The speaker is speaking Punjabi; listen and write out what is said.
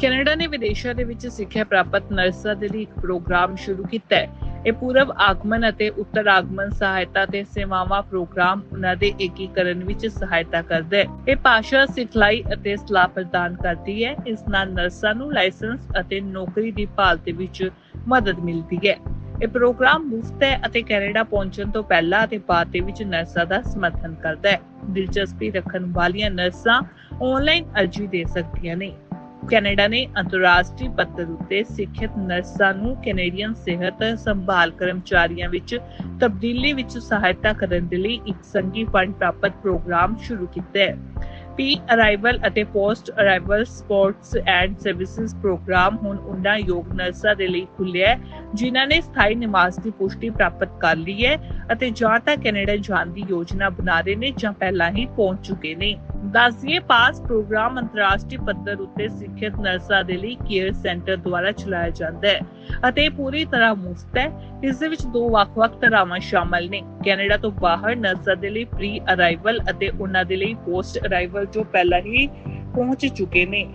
ਕੈਨੇਡਾ ਨੇ ਵਿਦੇਸ਼ਾਂ ਦੇ ਵਿੱਚ ਸਿੱਖਿਆ ਪ੍ਰਾਪਤ ਨਰਸਾਂ ਦੇ ਲਈ ਇੱਕ ਪ੍ਰੋਗਰਾਮ ਸ਼ੁਰੂ ਕੀਤਾ ਹੈ। ਇਹ ਪੂਰਵ ਆਗਮਨ ਅਤੇ ਉੱਤਰ ਆਗਮਨ ਸਹਾਇਤਾ ਤੇ ਸੇਵਾਵਾਂ ਪ੍ਰੋਗਰਾਮ ਉਹਨਾਂ ਦੇ ਏਕੀਕਰਨ ਵਿੱਚ ਸਹਾਇਤਾ ਕਰਦਾ ਹੈ। ਇਹ ਭਾਸ਼ਾ ਸਿਖਲਾਈ ਅਤੇ ਸਲਾਹ ਪ੍ਰਦਾਨ ਕਰਦੀ ਹੈ। ਇਸ ਨਾਲ ਨਰਸਾਂ ਨੂੰ ਲਾਇਸੈਂਸ ਅਤੇ ਨੌਕਰੀ ਦੀ ਭਾਲ ਦੇ ਵਿੱਚ ਮਦਦ ਮਿਲਦੀ ਹੈ। ਇਹ ਪ੍ਰੋਗਰਾਮ ਮੁਫਤ ਹੈ ਅਤੇ ਕੈਨੇਡਾ ਪਹੁੰਚਣ ਤੋਂ ਪਹਿਲਾਂ ਅਤੇ ਬਾਅਦ ਦੇ ਵਿੱਚ ਨਰਸਾਂ ਦਾ ਸਮਰਥਨ ਕਰਦਾ ਹੈ। ਦਿਲਚਸਪੀ ਰੱਖਣ ਵਾਲੀਆਂ ਨਰਸਾਂ ਆਨਲਾਈਨ ਅਰਜ਼ੀ ਦੇ ਸਕਦੀਆਂ ਨੇ। ਕੈਨੇਡਾ ਨੇ ਅੰਤਰਰਾਸ਼ਟਰੀ ਪੱਧਰ ਉੱਤੇ ਸਿੱਖਿਅਤ ਨਰਸਾਂ ਨੂੰ ਕੈਨੇਡੀਅਨ ਸਿਹਤ ਸੰਭਾਲ ਕਰਮਚਾਰੀਆਂ ਵਿੱਚ ਤਬਦੀਲੀ ਵਿੱਚ ਸਹਾਇਤਾ ਕਰਨ ਦੇ ਲਈ ਇੱਕ ਸੰਘੀ ਫੰਡ ਪ੍ਰਾਪਤ ਪ੍ਰੋਗਰਾਮ ਸ਼ੁਰੂ ਕੀਤਾ ਹੈ। ਪੀ ਅਰਾਈਵਲ ਅਤੇ post arrival sports and services program ਹੁਣ ਉਹਨਾਂ ਯੋਗ ਨਰਸਾਂ ਦੇ ਲਈ ਖੁੱਲਿਆ ਹੈ, ਜਿਨ੍ਹਾਂ ਨੇ ਸਥਾਈ ਨਿਵਾਸ ਦੀ ਪੁਸ਼ਟੀ ਪ੍ਰਾਪਤ ਕਰ ਲਈ ਹੈ। ਅਤੇ ਜਾਂ ਤਾਂ ਕੈਨੇਡਾ ਜਾਣ ਦੀ ਯੋਜਨਾ ਬਣਾ ਰਹੇ ਨੇ ਜਾਂ ਪਹਿਲਾਂ ਹੀ ਪਹੁੰਚ ਚੁੱਕੇ ਨੇ। ਦੱਸਈਏ ਪਾਸ ਪ੍ਰੋਗਰਾਮ ਅੰਤਰਰਾਸ਼ਟਰੀ ਪੱਧਰ ਉੱਤੇ ਸਿੱਖਿਅਤ ਨਰਸਾਂ ਦੇ ਲਈ ਕੇਅਰ ਸੈਂਟਰ ਦੁਆਰਾ ਚਲਾਇਆ ਜਾਂਦਾ ਹੈ ਅਤੇ ਪੂਰੀ ਤਰ੍ਹਾਂ ਮੁਫਤ ਹੈ। ਇਸ ਦੇ ਵਿੱਚ ਦੋ ਵੱਖ-ਵੱਖ ਧਰਾਵਾਂ ਸ਼ਾਮਲ ਨੇ। ਕੈਨੇਡਾ ਤੋਂ ਬਾਹਰ ਨਰਸਾਂ ਦੇ ਲਈ ਪ੍ਰੀ ਅਰਾਈਵਲ ਅਤੇ ਉਹਨਾਂ ਦੇ ਲਈ ਪੋਸਟ ਅਰਾਈਵਲ ਜੋ ਪਹਿਲਾਂ ਹੀ ਪਹੁੰਚ ਚੁੱਕੇ ਨੇ।